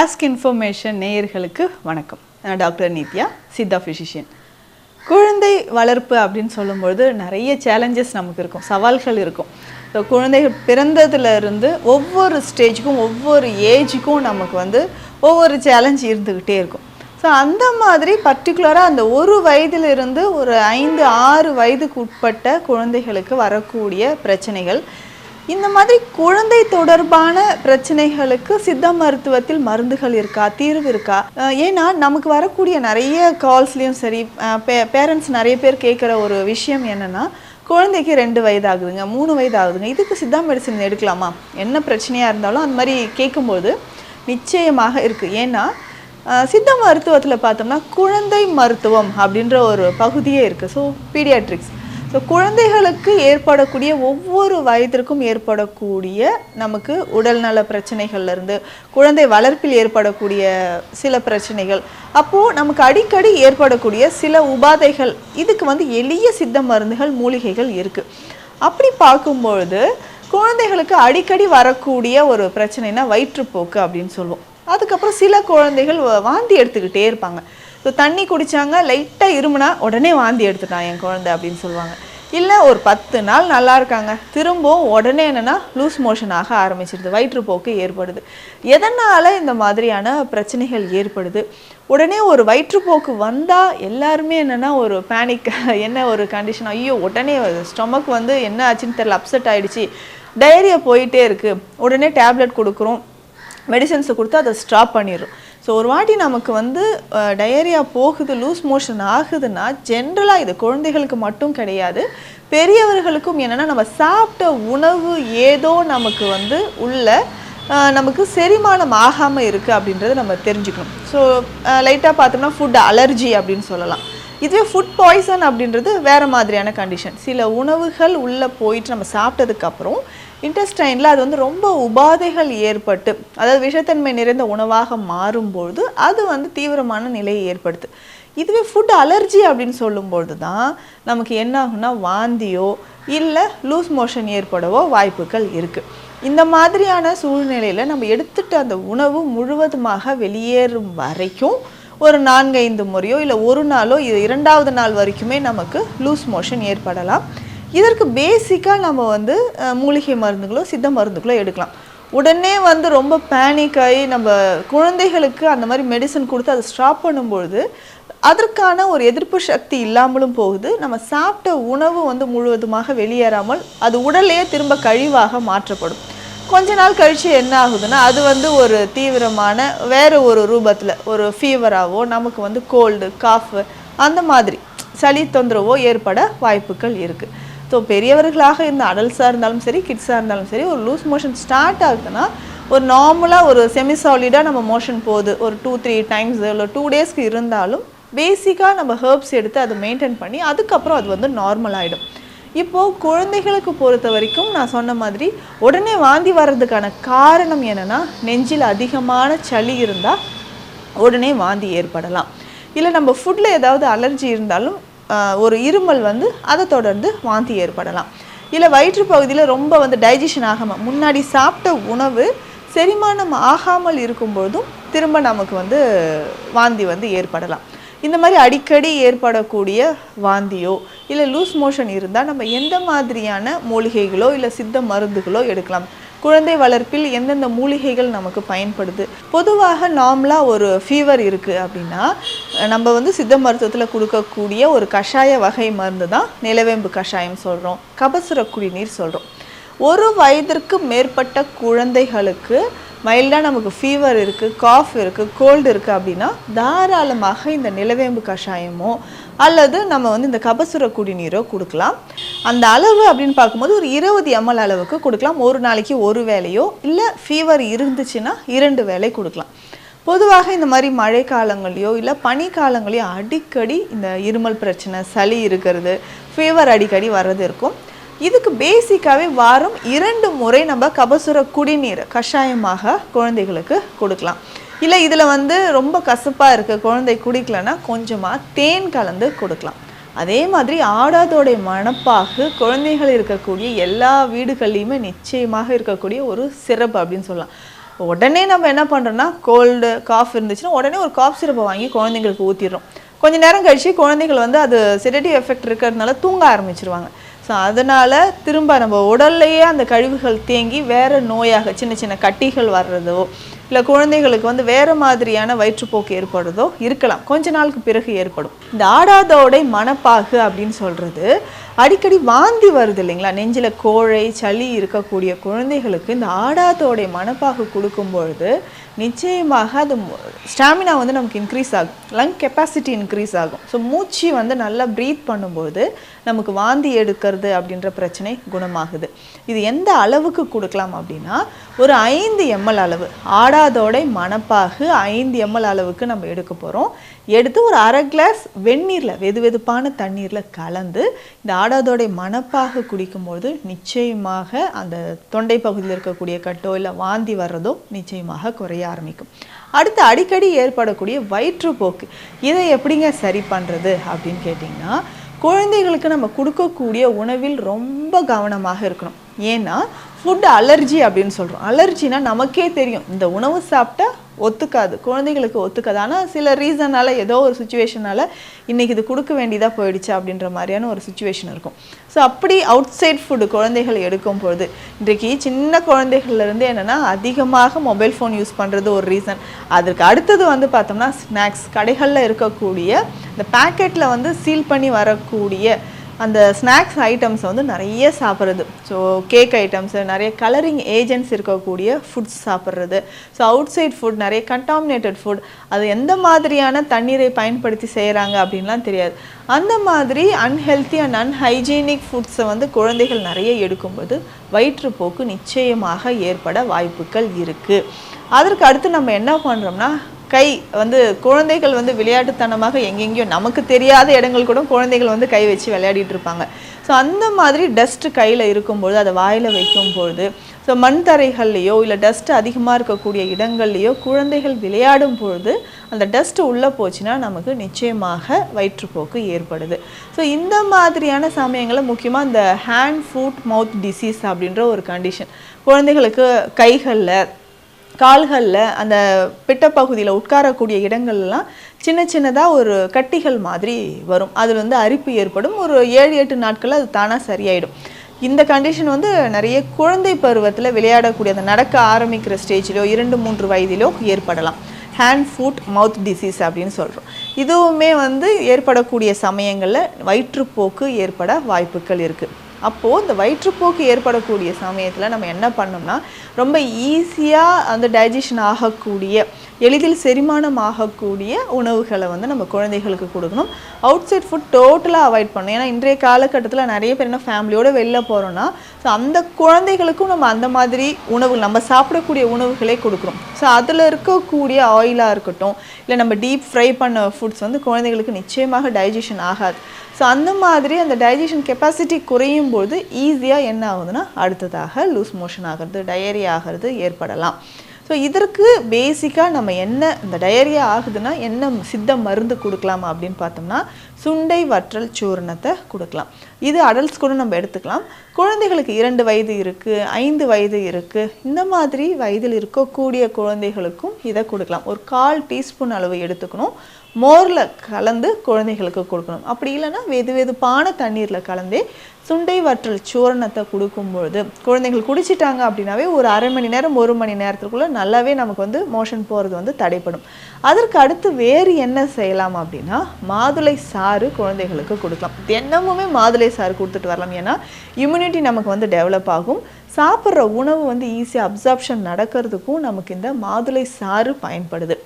Ask information நேயர்களுக்கு வணக்கம். நான் டாக்டர் நித்யா சித்தா ஃபிசிஷியன் குழந்தை வளர்ப்பு அப்படின்னு சொல்லும்பொழுது நிறைய சேலஞ்சஸ் நமக்கு இருக்கும் சவால்கள் இருக்கும். ஸோ குழந்தைகள் பிறந்ததுலேருந்து ஒவ்வொரு ஸ்டேஜுக்கும் ஒவ்வொரு ஏஜுக்கும் நமக்கு வந்து ஒவ்வொரு சேலஞ்ச் இருந்துக்கிட்டே இருக்கும். ஸோ அந்த மாதிரி பர்டிகுலராக அந்த ஒரு வயதிலிருந்து ஒரு ஐந்து ஆறு வயதுக்கு உட்பட்ட குழந்தைகளுக்கு வரக்கூடிய பிரச்சனைகள் இந்த மாதிரி குழந்தை தொடர்பான பிரச்சனைகளுக்கு சித்த மருத்துவத்தில் மருந்துகள் இருக்கா? தீர்வு இருக்கா? ஏன்னா நமக்கு வரக்கூடிய நிறைய கால்ஸ்லேயும் சரி பேரண்ட்ஸ் நிறைய பேர் கேட்குற ஒரு விஷயம் என்னன்னா குழந்தைக்கு ரெண்டு வயது ஆகுதுங்க மூணு வயது ஆகுதுங்க இதுக்கு சித்தா மெடிசன் எடுக்கலாமா? என்ன பிரச்சனையாக இருந்தாலும் அந்த மாதிரி கேட்கும்போது நிச்சயமாக இருக்குது ஏன்னா சித்த மருத்துவத்தில் பார்த்தோம்னா குழந்தை மருத்துவம் அப்படின்ற ஒரு பகுதியே இருக்குது ஸோ பீடியாட்ரிக்ஸ் ஸோ குழந்தைகளுக்கு ஏற்படக்கூடிய ஒவ்வொரு வயதிற்கும் ஏற்படக்கூடிய நமக்கு உடல்நல பிரச்சனைகள்லேருந்து குழந்தை வளர்ப்பில் ஏற்படக்கூடிய சில பிரச்சனைகள். அப்போது நமக்கு அடிக்கடி ஏற்படக்கூடிய சில உபாதைகள் இதுக்கு வந்து எளிய சித்த மருந்துகள் மூலிகைகள் இருக்குது அப்படி பார்க்கும்பொழுது குழந்தைகளுக்கு அடிக்கடி வரக்கூடிய ஒரு பிரச்சனைனா வயிற்றுப்போக்கு அப்படின்னு சொல்லுவோம். அதுக்கப்புறம் சில குழந்தைகள் வ- வாந்தி எடுத்துக்கிட்டே இருப்பாங்க. ஸோ தண்ணி குடித்தாங்க லைட்டாக இருமுனா உடனே வாந்தி எடுத்துட்டான் என் குழந்தை அப்படின்னு சொல்லுவாங்க. இல்லை ஒரு பத்து நாள் நல்லா இருக்காங்க. திரும்பவும் உடனே என்னென்னா லூஸ் மோஷன் ஆக ஆரம்பிச்சிடுது வயிற்றுப்போக்கு ஏற்படுது. எதனால் இந்த மாதிரியான பிரச்சனைகள் ஏற்படுது? உடனே ஒரு வயிற்றுப்போக்கு வந்தால் எல்லாருமே என்னென்னா ஒரு பேனிக் என்ன ஒரு கண்டிஷன் ஐயோ உடனே ஸ்டொமக் வந்து என்ன ஆச்சுன்னு தெரியல அப்செட் ஆகிடுச்சி டயரியா போயிட்டே இருக்குது உடனே டேப்லெட் கொடுக்குறோம். மெடிசன்ஸை கொடுத்து அதை ஸ்டாப் பண்ணிடுறோம். ஸோ ஒரு வாட்டி நமக்கு வந்து டயரியா போகுது லூஸ் மோஷன் ஆகுதுன்னா ஜென்ரலாக இது குழந்தைகளுக்கு மட்டும் கிடையாது. பெரியவர்களுக்கும் என்னென்னா நம்ம சாப்பிட்ட உணவு ஏதோ நமக்கு வந்து உள்ள நமக்கு செரிமானம் ஆகாமல் இருக்குது அப்படின்றத நம்ம தெரிஞ்சுக்கணும். ஸோ லைட்டாக பார்த்தோம்னா ஃபுட் அலர்ஜி அப்படின்னு சொல்லலாம். இதுவே ஃபுட் பாய்சன் அப்படின்றது வேறு மாதிரியான கண்டிஷன் சில உணவுகள் உள்ளே போயிட்டு நம்ம சாப்பிட்டதுக்கப்புறம் இன்டெஸ்டைனில் அது வந்து ரொம்ப உபாதைகள் ஏற்பட்டு அதாவது விஷத்தன்மை நிறைந்த உணவாக மாறும்பொழுது அது வந்து தீவிரமான நிலையை ஏற்படுத்து. இதுவே ஃபுட் அலர்ஜி அப்படின்னு சொல்லும்பொழுது தான் நமக்கு என்ன ஆகும்னா வாந்தியோ இல்லை லூஸ் மோஷன் ஏற்படவோ வாய்ப்புகள் இருக்குது இந்த மாதிரியான சூழ்நிலையில் நம்ம எடுத்துகிட்டு அந்த உணவு முழுவதுமாக வெளியேறும் வரைக்கும் ஒரு நான்கைந்து முறையோ இல்லை ஒரு நாளோ இரண்டாவது நாள் வரைக்குமே நமக்கு லூஸ் மோஷன் ஏற்படலாம். இதற்கு பேசிக்காக நம்ம வந்து மூலிகை மருந்துகளோ சித்த மருந்துகளோ எடுக்கலாம். உடனே வந்து ரொம்ப பேனிக் ஆகி நம்ம குழந்தைகளுக்கு அந்த மாதிரி மெடிசன் கொடுத்து அதை ஸ்டாப் பண்ணும்பொழுது அதற்கான ஒரு எதிர்ப்பு சக்தி இல்லாமலும் போகுது. நம்ம சாப்பிட்ட உணவு வந்து முழுவதுமாக வெளியேறாமல் அது உடலையே திரும்ப கழிவாக மாற்றப்படும். கொஞ்ச நாள் கழித்து என்ன ஆகுதுன்னா அது வந்து ஒரு தீவிரமான வேறு ஒரு ரூபத்தில் ஒரு ஃபீவராகவோ நமக்கு வந்து கோல்டு காஃபு அந்த மாதிரி சளி தொந்தரவோ ஏற்பட வாய்ப்புகள் இருக்குது ஸோ பெரியவர்களாக இருந்த அடல்ட்ஸாக இருந்தாலும் சரி கிட்ஸாக இருந்தாலும் சரி ஒரு லூஸ் மோஷன் ஸ்டார்ட் ஆகுதுன்னா ஒரு நார்மலாக ஒரு செமி சாலிடாக நம்ம மோஷன் போகுது. ஒரு டூ த்ரீ டைம்ஸ் இல்லை டூ டேஸ்க்கு இருந்தாலும் பேசிக்காக நம்ம ஹெர்ப்ஸ் எடுத்து அதை மெயின்டைன் பண்ணி அதுக்கப்புறம் அது வந்து நார்மல் ஆகிடும் இப்போது குழந்தைகளுக்கு பொறுத்த வரைக்கும் நான் சொன்ன மாதிரி உடனே வாந்தி வர்றதுக்கான காரணம் என்னென்னா நெஞ்சில் அதிகமான சளி இருந்தால் உடனே வாந்தி ஏற்படலாம். இல்லை நம்ம ஃபுட்டில் ஏதாவது அலர்ஜி இருந்தாலும் ஒரு இருமல் வந்து அதை தொடர்ந்து வாந்தி ஏற்படலாம். இல்லை வயிற்று பகுதியில் ரொம்ப வந்து டைஜஷன் ஆகாமல் முன்னாடி சாப்பிட்ட உணவு செரிமானம் ஆகாமல் இருக்கும்போதும் திரும்ப நமக்கு வந்து வாந்தி வந்து ஏற்படலாம். இந்த மாதிரி அடிக்கடி ஏற்படக்கூடிய வாந்தியோ இல்லை லூஸ் மோஷன் இருந்தால் நம்ம எந்த மாதிரியான மூலிகைகளோ இல்லை சித்த மருந்துகளோ எடுக்கலாம். குழந்தை வளர்ப்பில் எந்தெந்த மூலிகைகள் நமக்கு பயன்படுது? பொதுவாக நார்மலாக ஒரு ஃபீவர் இருக்குது அப்படின்னா நம்ம வந்து சித்த மருத்துவத்தில் கொடுக்கக்கூடிய ஒரு கஷாய வகை மருந்து தான் நிலவேம்பு கஷாயம் சொல்கிறோம் கபசுர குடிநீர் சொல்கிறோம் ஒரு வயதிற்கு மேற்பட்ட குழந்தைகளுக்கு மைல்டாக நமக்கு ஃபீவர் இருக்குது காஃப் இருக்குது கோல்டு இருக்குது அப்படின்னா தாராளமாக இந்த நிலவேம்பு கஷாயமோ அல்லது நம்ம வந்து இந்த கபசுர குடிநீரோ கொடுக்கலாம். அந்த அளவு அப்படின்னு பார்க்கும்போது ஒரு இருபது எம்எல் அளவுக்கு கொடுக்கலாம். ஒரு நாளைக்கு ஒரு வேலையோ இல்லை ஃபீவர் இருந்துச்சுன்னா இரண்டு வேலை கொடுக்கலாம். பொதுவாக இந்த மாதிரி மழை காலங்களையோ இல்லை பனி காலங்களையோ அடிக்கடி இந்த இருமல் பிரச்சனை சளி இருக்கிறது ஃபீவர் அடிக்கடி வர்றது இருக்கும். இதுக்கு பேசிக்காகவே வாரம் இரண்டு முறை நம்ம கபசுர குடிநீர் கஷாயமாக குழந்தைகளுக்கு கொடுக்கலாம். இல்லை இதில் வந்து ரொம்ப கசப்பாக இருக்க. குழந்தை குடிக்கலன்னா கொஞ்சமாக தேன் கலந்து கொடுக்கலாம். அதே மாதிரி ஆடாதோடைய மணப்பாகு குழந்தைகள் இருக்கக்கூடிய எல்லா வீடுகள்லையுமே நிச்சயமாக இருக்கக்கூடிய ஒரு சிறப்பு அப்படின்னு சொல்லலாம். உடனே நம்ம என்ன பண்ணுறோம்னா கோல்டு காஃப் இருந்துச்சுன்னா உடனே ஒரு காஃப் சிரப்பை வாங்கி குழந்தைங்களுக்கு ஊற்றிடுறோம் கொஞ்ச நேரம் கழித்து குழந்தைகள் வந்து அது செடேட்டிவ் எஃபெக்ட் இருக்கிறதுனால தூங்க ஆரம்பிச்சிருவாங்க. ஸோ அதனால் திரும்ப நம்ம உடல்லையே அந்த கழிவுகள் தேங்கி வேறு நோயாக சின்ன சின்ன கட்டிகள் வர்றதோ இல்லை குழந்தைகளுக்கு வந்து வேறு மாதிரியான வயிற்றுப்போக்கு ஏற்படுறதோ இருக்கலாம். கொஞ்ச நாளுக்கு பிறகு ஏற்படும். இந்த ஆடாதோடை மனப்பாகு அப்படின்னு சொல்கிறது அடிக்கடி வாந்தி வருது இல்லைங்களா? நெஞ்சில் கோழை சளி இருக்கக்கூடிய குழந்தைகளுக்கு இந்த ஆடாதோடை மனப்பாகு கொடுக்கும் பொழுது நிச்சயமாக அது ஸ்டாமினா வந்து நமக்கு இன்க்ரீஸ் ஆகும். லங் கெப்பாசிட்டி இன்க்ரீஸ் ஆகும். ஸோ மூச்சு வந்து நல்லா ப்ரீத் பண்ணும்போது நமக்கு வாந்தி எடுக்கிறது அப்படின்ற பிரச்சனை குணமாகுது. இது எந்த அளவுக்கு கொடுக்கலாம் அப்படின்னா ஒரு ஐந்து எம்எல் அளவு. ஆடா ஆடாதோடை மணப்பாகு ஐந்து எம்எல் அளவுக்கு நம்ம எடுக்க போகிறோம் எடுத்து ஒரு அரை கிளாஸ் வெந்நீரில் வெது வெதுப்பான தண்ணீரில் கலந்து இந்த ஆடாதோடை மணப்பாக குடிக்கும்போது நிச்சயமாக அந்த தொண்டை பகுதியில் இருக்கக்கூடிய கட்டோ இல்லை வாந்தி வர்றதோ நிச்சயமாக குறைய ஆரம்பிக்கும். அடுத்து அடிக்கடி ஏற்படக்கூடிய வயிற்றுப்போக்கு இதை எப்படிங்க சரி பண்ணுறது அப்படின்னு கேட்டிங்கன்னா குழந்தைகளுக்கு நம்ம கொடுக்கக்கூடிய உணவில் ரொம்ப கவனமாக இருக்கணும். ஏன்னா ஃபுட் அலர்ஜி அப்படின்னு சொல்கிறோம் அலர்ஜினா நமக்கே தெரியும். இந்த உணவு சாப்பிட்டா ஒத்துக்காது. குழந்தைகளுக்கு ஒத்துக்காது. ஆனால் சில ரீசனால் ஏதோ ஒரு சுச்சுவேஷனால் இன்றைக்கி இது கொடுக்க வேண்டியதாக போயிடுச்சு அப்படின்ற மாதிரியான ஒரு சுச்சுவேஷன் இருக்கும். ஸோ அப்படி அவுட் சைட் ஃபுட்டு குழந்தைகள் எடுக்கும் பொழுது இன்றைக்கு சின்ன குழந்தைகள்லேருந்து என்னென்னா அதிகமாக மொபைல் ஃபோன் யூஸ் பண்ணுறது ஒரு ரீசன் அதற்கு அடுத்தது வந்து பார்த்தோம்னா ஸ்நாக்ஸ் கடைகளில் இருக்கக்கூடிய இந்த பேக்கெட்டில் வந்து சீல் பண்ணி வரக்கூடிய அந்த ஸ்நாக்ஸ் ஐட்டம்ஸ் வந்து நிறைய சாப்பிட்றது. ஸோ கேக் ஐட்டம்ஸு நிறைய கலரிங் ஏஜென்ட்ஸ் இருக்கக்கூடிய ஃபுட்ஸ் சாப்பிட்றது. ஸோ அவுட் சைட் ஃபுட் நிறைய கண்டாமினேட்டட் ஃபுட் அது எந்த மாதிரியான தண்ணீரை பயன்படுத்தி செய்கிறாங்க அப்படின்லாம் தெரியாது. அந்த மாதிரி அன்ஹெல்த்தி அண்ட் அன்ஹைஜீனிக் ஃபுட்ஸை வந்து குழந்தைகள் நிறைய எடுக்கும்போது வயிற்றுப்போக்கு நிச்சயமாக ஏற்பட வாய்ப்புகள் இருக்குது அதற்கு அடுத்து நம்ம என்ன பண்ணுறோம்னா கை வந்து குழந்தைகள் வந்து விளையாட்டுத்தனமாக எங்கெங்கேயோ நமக்கு தெரியாத இடங்கள் கூட குழந்தைகள் வந்து கை வச்சு விளையாடிட்டு இருப்பாங்க. ஸோ அந்த மாதிரி டஸ்ட் கையில் இருக்கும்பொழுது அதை வாயில் வைக்கும்பொழுது ஸோ மண் தரைகள்லையோ இல்லை டஸ்ட்டு அதிகமாக இருக்கக்கூடிய இடங்கள்லையோ குழந்தைகள் விளையாடும் பொழுது அந்த டஸ்ட்டு உள்ளே போச்சுன்னா நமக்கு நிச்சயமாக வயிற்றுப்போக்கு ஏற்படுது. ஸோ இந்த மாதிரியான சமயங்களில் முக்கியமாக இந்த ஹேண்ட் ஃபுட் மவுத் டிசீஸ் அப்படின்ற ஒரு கண்டிஷன் குழந்தைகளுக்கு கைகளில் கால்களில் அந்த பிட்டப்பகுதியில் உட்காரக்கூடிய இடங்கள்லாம் சின்ன சின்னதாக ஒரு கட்டிகள் மாதிரி வரும். அதில் வந்து அரிப்பு ஏற்படும். ஒரு ஏழு எட்டு நாட்களில் அது தானாக சரியாயிடும். இந்த கண்டிஷன் வந்து நிறைய குழந்தை பருவத்தில் விளையாடக்கூடிய அந்த நடக்க ஆரம்பிக்கிற ஸ்டேஜிலோ இரண்டு மூன்று வயதிலோ ஏற்படலாம். ஹேண்ட் ஃபுட் மவுத் டிசீஸ் அப்படின்னு சொல்கிறோம் இதுவுமே வந்து ஏற்படக்கூடிய சமயங்களில் வயிற்றுப்போக்கு ஏற்பட வாய்ப்புகள் இருக்குது அப்போது இந்த வயிற்றுப்போக்கு ஏற்படக்கூடிய சமயத்தில் நம்ம என்ன பண்ணோம்னா ரொம்ப ஈஸியாக அந்த டைஜஷன் ஆகக்கூடிய எளிதில் செரிமானம் ஆகக்கூடிய உணவுகளை வந்து நம்ம குழந்தைகளுக்கு கொடுக்கணும். அவுட் சைட் ஃபுட் டோட்டலாக அவாய்ட் பண்ணணும். ஏன்னா இன்றைய காலகட்டத்தில் நிறைய பேர் என்ன ஃபேமிலியோடு வெளில போகிறோன்னா ஸோ அந்த குழந்தைகளுக்கும் நம்ம அந்த மாதிரி உணவு நம்ம சாப்பிடக்கூடிய உணவுகளே கொடுக்குறோம் ஸோ அதில் இருக்கக்கூடிய ஆயிலாக இருக்கட்டும் இல்லை நம்ம டீப் ஃப்ரை பண்ண ஃபுட்ஸ் வந்து குழந்தைகளுக்கு நிச்சயமாக டைஜஷன் ஆகாது. ஸோ அந்த மாதிரி அந்த டைஜஷன் கெப்பாசிட்டி குறையும் போது ஈஸியாக என்ன ஆகுதுன்னா அடுத்ததாக லூஸ் மோஷன் ஆகிறது டயரி ஆகிறது ஏற்படலாம். ஸோ இதற்கு பேசிக்காக நம்ம என்ன இந்த டயரியா ஆகுதுன்னா என்ன சித்த மருந்து கொடுக்கலாம் அப்படின்னு பார்த்தோம்னா சுண்டை வற்றல் சூரணத்தை கொடுக்கலாம். இது அடல்ட்ஸ் கூட நம்ம எடுத்துக்கலாம். குழந்தைகளுக்கு இரண்டு வயது இருக்குது ஐந்து வயது இருக்குது இந்த மாதிரி வயதில் இருக்கக்கூடிய குழந்தைகளுக்கும் இதை கொடுக்கலாம். ஒரு கால் டீஸ்பூன் அளவு எடுத்துக்கணும். மோரில் கலந்து குழந்தைகளுக்கு கொடுக்கணும். அப்படி இல்லைன்னா வெது வெதுப்பான தண்ணீரில் கலந்தே சுண்டை வற்றல் சூரணத்தை கொடுக்கும்பொழுது குழந்தைகள் குடிச்சிட்டாங்க அப்படின்னாவே ஒரு அரை மணி நேரம் ஒரு மணி நேரத்துக்குள்ளே நல்லாவே நமக்கு வந்து மோஷன் போகிறது வந்து தடைப்படும். அதற்கு அடுத்து வேறு என்ன செய்யலாம் அப்படின்னா மாதுளை சாறு குழந்தைகளுக்கு கொடுக்கலாம். தினமுமே மாதுளை சாறு கொடுத்துட்டு வரலாம். ஏன்னா இம்யூனிட்டி நமக்கு வந்து டெவலப் ஆகும். சாப்பிட்ற உணவு வந்து ஈஸியாக அப்சார்ப்ஷன் நடக்கிறதுக்கும் நமக்கு இந்த மாதுளை சாறு பயன்படுது.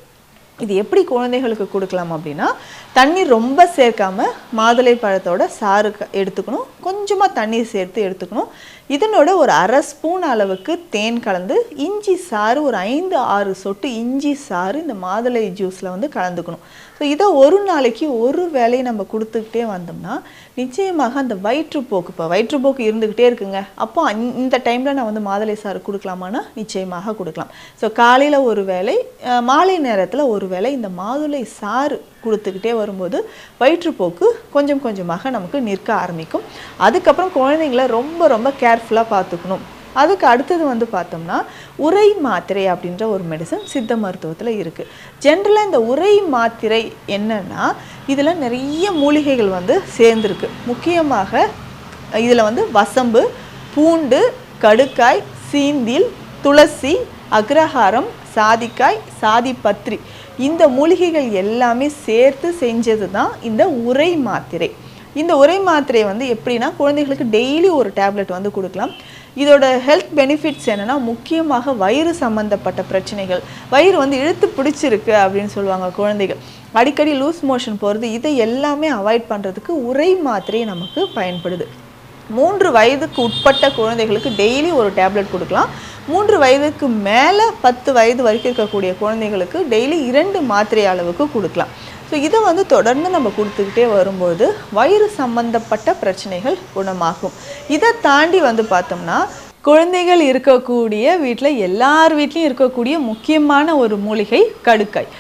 இது எப்படி குழந்தைகளுக்கு கொடுக்கலாம் அப்படின்னா தண்ணீர் ரொம்ப சேர்க்காம மாதுளை பழத்தோட சாறு க- எடுத்துக்கணும். கொஞ்சமாக தண்ணீர் சேர்த்து எடுத்துக்கணும். இதனோட ஒரு அரை ஸ்பூன் அளவுக்கு தேன் கலந்து இஞ்சி சாறு ஒரு ஐந்து ஆறு சொட்டு இஞ்சி சாறு இந்த மாதுளை ஜூஸில் வந்து கலந்துக்கணும். ஸோ இதை ஒரு நாளைக்கு ஒரு வேலையை நம்ம கொடுத்துக்கிட்டே வந்தோம்னா நிச்சயமாக அந்த வயிற்றுப்போக்கு இப்போ வயிற்றுப்போக்கு இருந்துக்கிட்டே இருக்குங்க. அப்போ இந்த டைமில் நான் வந்து மாதுளை சாறு கொடுக்கலாமான்னா நிச்சயமாக கொடுக்கலாம். ஸோ காலையில் ஒரு வேளை மாலை நேரத்தில் ஒரு வேளை இந்த மாதுளை சாறு கொடுத்துக்கிட்டே வரும்போது வயிற்றுப்போக்கு கொஞ்சம் கொஞ்சமாக நமக்கு நிற்க ஆரம்பிக்கும். அதுக்கப்புறம் குழந்தைங்கள ரொம்ப ரொம்ப கேர்ஃபுல்லாக பார்த்துக்கணும். அதுக்கு அடுத்தது வந்து பார்த்தோம்னா உரை மாத்திரை அப்படின்ற ஒரு மெடிசன் சித்த மருத்துவத்தில் இருக்குது ஜென்ரலாக இந்த உரை மாத்திரை என்னன்னா இதில் நிறைய மூலிகைகள் வந்து சேர்ந்துருக்கு. முக்கியமாக இதில் வந்து வசம்பு பூண்டு கடுக்காய் சீந்தில் துளசி அக்ரஹாரம் சாதிக்காய் சாதிப்பத்திரி இந்த மூலிகைகள் எல்லாமே சேர்த்து செஞ்சது தான் இந்த உரை மாத்திரை. இந்த உரை மாத்திரை வந்து எப்படின்னா குழந்தைகளுக்கு டெய்லி ஒரு டேப்லெட் வந்து கொடுக்கலாம். இதோட ஹெல்த் பெனிஃபிட்ஸ் என்னென்னா முக்கியமாக வயிறு சம்மந்தப்பட்ட பிரச்சனைகள். வயிறு வந்து இழுத்து பிடிச்சிருக்கு அப்படின்னு சொல்லுவாங்க குழந்தைகள். அடிக்கடி லூஸ் மோஷன் போகிறது இதை எல்லாமே அவாய்ட் பண்ணுறதுக்கு உரை மாத்திரை நமக்கு பயன்படுது. மூன்று வயதுக்கு உட்பட்ட குழந்தைகளுக்கு டெய்லி ஒரு டேப்லெட் கொடுக்கலாம். மூன்று வயதுக்கு மேலே பத்து வயது வரைக்கும் இருக்கக்கூடிய குழந்தைகளுக்கு டெய்லி இரண்டு மாத்திரை அளவுக்கு கொடுக்கலாம். ஸோ இதை வந்து தொடர்ந்து நம்ம கொடுத்துக்கிட்டே வரும்போது வயிறு சம்பந்தப்பட்ட பிரச்சனைகள் குணமாகும். இதை தாண்டி வந்து பார்த்தோம்னா குழந்தைகள் இருக்கக்கூடிய வீட்டில் எல்லார் வீட்லேயும் இருக்கக்கூடிய முக்கியமான ஒரு மூலிகை கடுக்காய்.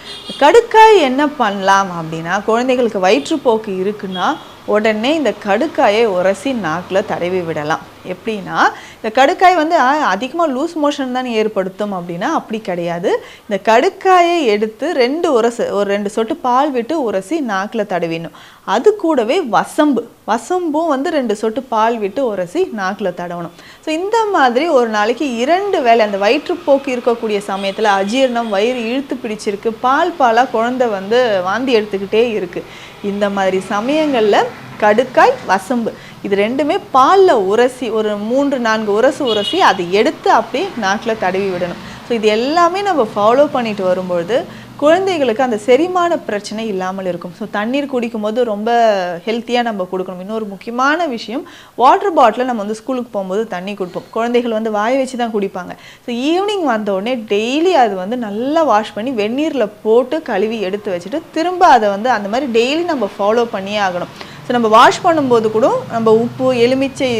கடுக்காய் என்ன பண்ணலாம் அப்படின்னா குழந்தைகளுக்கு வயிற்றுப்போக்கு இருக்குன்னா உடனே இந்த கடுக்காயை உரசி நாக்கில் தடவி விடலாம். எப்படின்னா இந்த கடுக்காய் வந்து அதிகமாக லூஸ் மோஷன் தான் ஏற்படுத்தும் அப்படின்னா அப்படி கிடையாது. இந்த கடுக்காயை எடுத்து ரெண்டு உரசு ஒரு ரெண்டு சொட்டு பால் விட்டு உரசி நாக்கில் தடவிடணும். அது கூடவே வசம்பு வசம்பும் வந்து ரெண்டு சொட்டு பால் விட்டு உரசி நாக்கில் தடவணும். ஸோ இந்த மாதிரி ஒரு நாளைக்கு இரண்டு வேளை அந்த வயிற்றுப்போக்கு இருக்கக்கூடிய சமயத்தில் அஜீரணம் வயிறு இழுத்து பிடிச்சிருக்கு பால் பாலாக குழந்தை வந்து வாந்தி எடுத்துக்கிட்டே இருக்குது இந்த மாதிரி சமயங்களில் கடுக்காய் வசம்பு. இது ரெண்டுமே பாலில் உரசி ஒரு மூன்று நான்கு உரசு உரசி அதை எடுத்து அப்படியே நாக்கில் தடவி விடணும். ஸோ இது எல்லாமே நம்ம ஃபாலோ பண்ணிட்டு வரும்பொழுது குழந்தைகளுக்கு அந்த செரிமான பிரச்சனை இல்லாமல் இருக்கும். ஸோ தண்ணீர் குடிக்கும்போது ரொம்ப ஹெல்த்தியாக நம்ம கொடுக்கணும். இன்னொரு முக்கியமான விஷயம் வாட்டர் பாட்டிலில் நம்ம வந்து ஸ்கூலுக்கு போகும்போது தண்ணி கொடுப்போம். குழந்தைகள் வந்து வாய் வச்சு தான் குடிப்பாங்க. ஸோ ஈவினிங் வந்த உடனே டெய்லி அது வந்து நல்லா வாஷ் பண்ணி வெந்நீரில் போட்டு கழுவி எடுத்து வச்சுட்டு திரும்ப அதை வந்து அந்த மாதிரி டெய்லி நம்ம ஃபாலோ பண்ணியே ஆகணும். ஸோ நம்ம வாஷ் பண்ணும்போது கூட நம்ம உப்பு எலுமிச்சை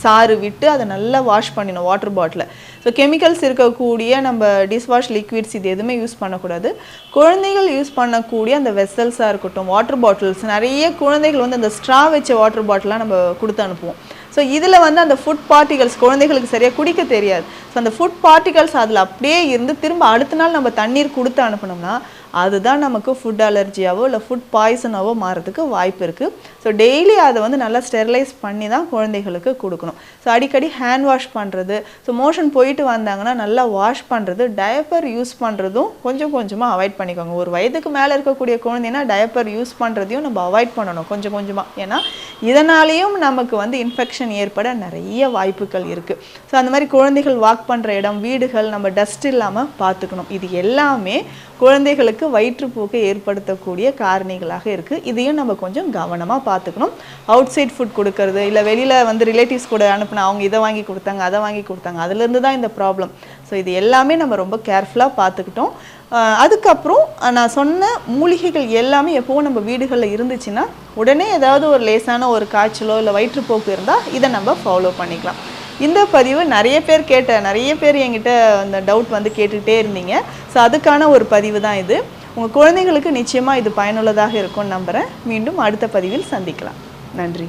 சாறு விட்டு அதை நல்லா வாஷ் பண்ணிடணும் வாட்டர் பாட்டிலில் ஸோ கெமிக்கல்ஸ் இருக்கக்கூடிய நம்ம டிஷ்வாஷ் லிக்விட்ஸ் இது எதுவுமே யூஸ் பண்ணக்கூடாது. குழந்தைகள் யூஸ் பண்ணக்கூடிய அந்த வெசல்ஸாக இருக்கட்டும் வாட்டர் பாட்டில்ஸ் நிறைய குழந்தைகள் வந்து அந்த ஸ்ட்ரா வச்ச வாட்டர் பாட்டிலாக நம்ம கொடுத்து அனுப்புவோம். ஸோ இதில் வந்து அந்த ஃபுட் பார்ட்டிகல்ஸ் குழந்தைகளுக்கு சரியாக குடிக்க தெரியாது. ஸோ அந்த ஃபுட் பார்ட்டிகல்ஸ் அதில் அப்படியே இருந்து திரும்ப அடுத்த நாள் நம்ம தண்ணீர் கொடுத்து அனுப்பினோம்னா அதுதான் நமக்கு ஃபுட் அலர்ஜியாவோ இல்லை ஃபுட் பாய்சனாவோ மாறதுக்கு வாய்ப்பு இருக்குது ஸோ டெய்லி அதை வந்து நல்லா ஸ்டெர்லைஸ் பண்ணி தான் குழந்தைகளுக்கு கொடுக்கணும். ஸோ அடிக்கடி ஹேண்ட் வாஷ் பண்ணுறது ஸோ மோஷன் போயிட்டு வந்தாங்கன்னா நல்லா வாஷ் பண்ணுறது டயப்பர் யூஸ் பண்ணுறதும் கொஞ்சம் கொஞ்சமாக அவாய்ட் பண்ணிக்கோங்க. ஒரு வயதுக்கு மேலே இருக்கக்கூடிய குழந்தைன்னா டயப்பர் யூஸ் பண்ணுறதையும் நம்ம அவாய்ட் பண்ணணும் கொஞ்சம் கொஞ்சமாக ஏன்னா இதனாலேயும் நமக்கு வந்து இன்ஃபெக்ஷன் ஏற்பட நிறைய வாய்ப்புகள் இருக்குது ஸோ அந்த மாதிரி குழந்தைகள் வாக் பண்ணுற இடம் வீடுகள் நம்ம டஸ்ட் இல்லாமல் பார்த்துக்கணும் இது எல்லாமே குழந்தைகளுக்கு வயிற்றுப்போக்கை ஏற்படுத்தக்கூடிய காரணிகளாக இருக்குது இதையும் நம்ம கொஞ்சம் கவனமாக பார்த்துக்கணும். அவுட் சைட் ஃபுட் கொடுக்கறது இல்லை வெளியில் வந்து ரிலேட்டிவ்ஸ் கூட அனுப்புனா அவங்க இதை வாங்கி கொடுத்தாங்க அதை வாங்கி கொடுத்தாங்க அதுலேருந்து தான் இந்த ப்ராப்ளம் ஸோ இது எல்லாமே நம்ம ரொம்ப கேர்ஃபுல்லாக பார்த்துக்கிட்டோம். அதுக்கப்புறம் நான் சொன்ன மூலிகைகள் எல்லாமே எப்போவும் நம்ம வீடுகளில் இருந்துச்சுன்னா உடனே ஏதாவது ஒரு லேசான ஒரு காய்ச்சலோ இல்லை வயிற்றுப்போக்கு இருந்தால் இதை நம்ம ஃபாலோ பண்ணிக்கலாம். இந்த பதிவு நிறைய பேர் கேட்ட நிறைய பேர் என்கிட்ட அந்த டவுட் வந்து கேட்டுக்கிட்டே இருந்தீங்க. ஸோ அதுக்கான ஒரு பதிவு தான் இது. உங்கள் குழந்தைகளுக்கு நிச்சயமாக இது பயனுள்ளதாக இருக்கும்னு நம்புகிறேன் மீண்டும் அடுத்த பதிவில் சந்திக்கலாம். நன்றி.